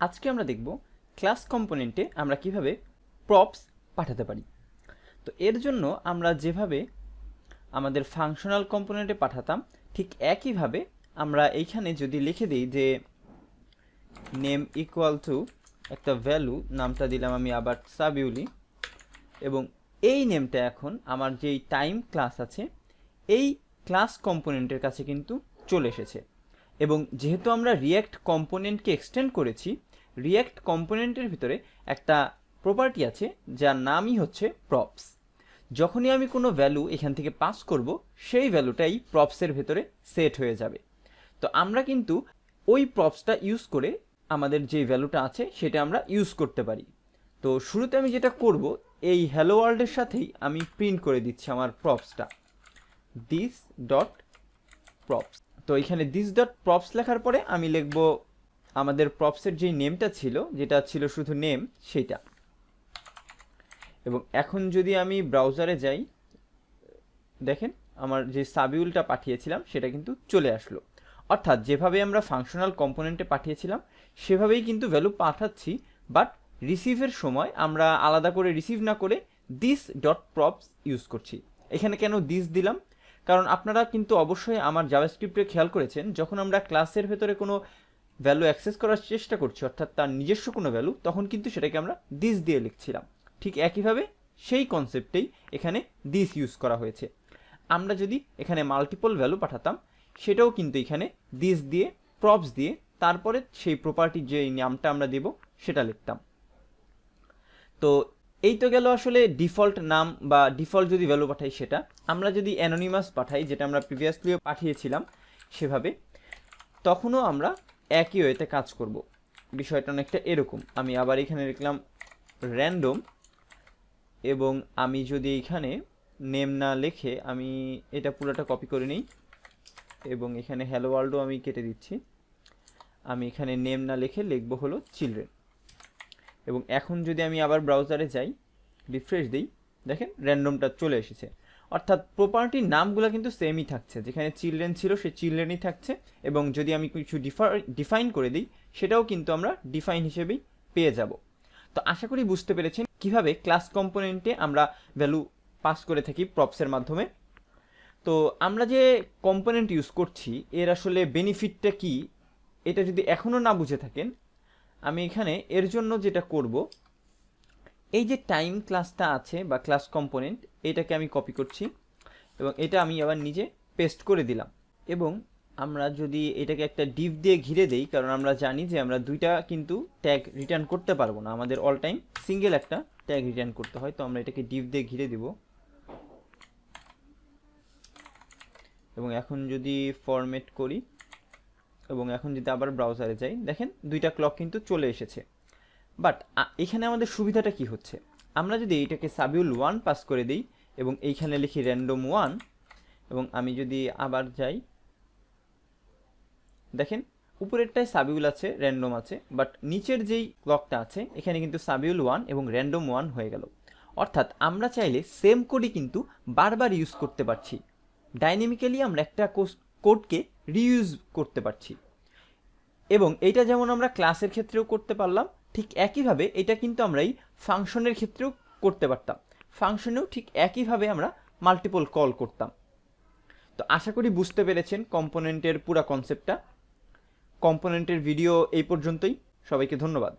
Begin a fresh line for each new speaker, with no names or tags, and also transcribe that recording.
আজকে আমরা দেখব ক্লাস কম্পোনেন্টে আমরা কীভাবে প্রপস পাঠাতে পারি। তো এর জন্য আমরা যেভাবে আমাদের ফাংশনাল কম্পোনেন্টে পাঠাতাম, ঠিক একইভাবে আমরা এইখানে যদি লিখে দিই যে নেম ইকুয়াল টু একটা ভ্যালু নামটা দিলাম আমি আবার সাবিউলি এবং এই নেমটা এখন আমার যেই টাইম ক্লাস আছে, এই ক্লাস কম্পোনেন্টের কাছে কিন্তু চলে এসেছে। এবং যেহেতু আমরা রিয়্যাক্ট কম্পোনেন্টকে এক্সটেন্ড করেছি রিয়্যাক্ট কম্পোনেন্টের ভিতরে একটা প্রপার্টি আছে, যার নামই হচ্ছে প্রপস যখনই আমি কোনো ভ্যালু এখান থেকে পাস করব, সেই ভ্যালুটাই প্রপসের ভেতরে সেট হয়ে যাবে। তো আমরা কিন্তু ওই প্রপসটা ইউজ করে আমাদের যে ভ্যালুটা আছে, সেটা আমরা ইউজ করতে পারি। তো শুরুতে আমি যেটা করব, এই হ্যালো ওয়ার্ল্ডের সাথেই আমি প্রিন্ট করে দিচ্ছি আমার প্রপসটা দিস ডট প্রপস তো এখানে দিস ডট প্রপস লেখার পরে আমি লিখব আমাদের প্রপসের যেই নেমটা ছিল, যেটা ছিল শুধু নেম সেটা এবং এখন যদি আমি ব্রাউজারে যাই, দেখেন আমার যে সাবিউলটা পাঠিয়েছিলাম, সেটা কিন্তু চলে আসলো। অর্থাৎ যেভাবে আমরা ফাংশনাল কম্পোনেন্টে পাঠিয়েছিলাম, সেভাবেই কিন্তু ভ্যালু পাঠাচ্ছি বাট রিসিভের সময় আমরা আলাদা করে রিসিভ না করে দিস ডট প্রপস ইউজ করছি। এখানে কেন দিস দিলাম? কারণ আপনারা কিন্তু অবশ্যই আমার জাভাস্ক্রিপ্টে খেয়াল করেছেন, যখন আমরা ক্লাসের ভেতরে কোনো ভ্যালু অ্যাক্সেস করার চেষ্টা করছি, অর্থাৎ তার নিজস্ব কোনো ভ্যালু তখন কিন্তু সেটাকে আমরা দিস দিয়ে লিখছিলাম। ঠিক একইভাবে সেই কনসেপ্টেই এখানে দিস ইউজ করা হয়েছে। আমরা যদি এখানে মাল্টিপল ভ্যালু পাঠাতাম, সেটাও কিন্তু এখানে দিস দিয়ে প্রপস দিয়ে, তারপরে সেই প্রপার্টির যে নামটা আমরা দেব, সেটা লিখতাম। তো এই তো গেল আসলে ডিফল্ট নাম বা ডিফল্ট যদি ভ্যালু পাঠাই সেটা। আমরা যদি অ্যানোনিমাস পাঠাই, যেটা আমরা প্রিভিয়াসলিও পাঠিয়েছিলাম সেভাবে, তখনও আমরা একই ওয়েতে কাজ করব। বিষয়টা অনেকটা এরকম। আমি আবার এখানে লিখলাম র্যান্ডম এবং আমি যদি এখানে নেম না লিখে আমি এটা পুরোটা কপি করে নিই এবং এখানে হ্যালো ওয়ার্ল্ডও আমি কেটে দিচ্ছি। আমি এখানে নেম না লিখে লিখব হলো চিলড্রেন এবং এখন যদি আমি আবার ব্রাউজারে যাই রিফ্রেশ দিই, দেখেন র্যান্ডমটা চলে এসেছে। অর্থাৎ প্রপার্টির নামগুলো কিন্তু সেমই থাকছে। যেখানে চিলড্রেন ছিল, সে চিলড্রেনই থাকছে এবং যদি আমি কিছু ডিফাইন করে দিই, সেটাও কিন্তু আমরা ডিফাইন হিসেবেই পেয়ে যাব। তো আশা করি বুঝতে পেরেছেন কীভাবে ক্লাস কম্পোনেন্টে আমরা ভ্যালু পাস করে থাকি প্রপসের মাধ্যমে। তো আমরা যে কম্পোনেন্ট ইউজ করছি, এর আসলে বেনিফিটটা কি, এটা যদি এখনও না বুঝে থাকেন, আমি এখানে এর জন্য যেটা করব, এই যে টাইম ক্লাসটা আছে বা ক্লাস কম্পোনেন্ট এটাকে আমি কপি করছি এবং এটা আমি আবার নিজে পেস্ট করে দিলাম। এবং আমরা যদি এটাকে একটা ডিপ দিয়ে ঘিরে দেই, কারণ আমরা জানি যে আমরা দুইটা কিন্তু ট্যাগ রিটার্ন করতে পারব না। আমাদের অল টাইম সিঙ্গেল একটা ট্যাগ রিটার্ন করতে হয়, তো আমরা এটাকে ডিপ দিয়ে ঘিরে দেব। এবং এখন যদি ফরম্যাট করি, এবং এখন যদি আবার ব্রাউজারে যাই, দেখেন দুইটা ক্লক কিন্তু চলে এসেছে। বাট এখানে আমাদের সুবিধাটা কি হচ্ছে? আমরা যদি এইটাকে সাবিউল ওয়ান পাস করে দিই এবং এইখানে লিখি র্যান্ডম ওয়ান, এবং আমি যদি আবার যাই, দেখেন উপরেরটায় সাবিউল আছে, র্যান্ডম আছে, বাট নিচের যেই ক্লকটা আছে, এখানে কিন্তু সাবিউল ওয়ান এবং র্যান্ডম ওয়ান হয়ে গেল। অর্থাৎ আমরা চাইলে সেম কোডই কিন্তু বারবার ইউজ করতে পারছি। ডাইনামিক্যালি আমরা একটা কোডকে রিইউজ করতে পারছি। এবং এইটা যেমন আমরা ক্লাসের ক্ষেত্রেও করতে পারলাম, ঠিক একইভাবে এটা কিন্তু আমরা এই ফাংশনের ক্ষেত্রেও করতে পারতাম। ফাংশনেও ঠিক একইভাবে আমরা মাল্টিপল কল করতাম। তো আশা করি বুঝতে পেরেছেন কম্পোনেন্টের পুরা কনসেপ্টটা কম্পোনেন্টের ভিডিও এই পর্যন্তই। সবাইকে ধন্যবাদ।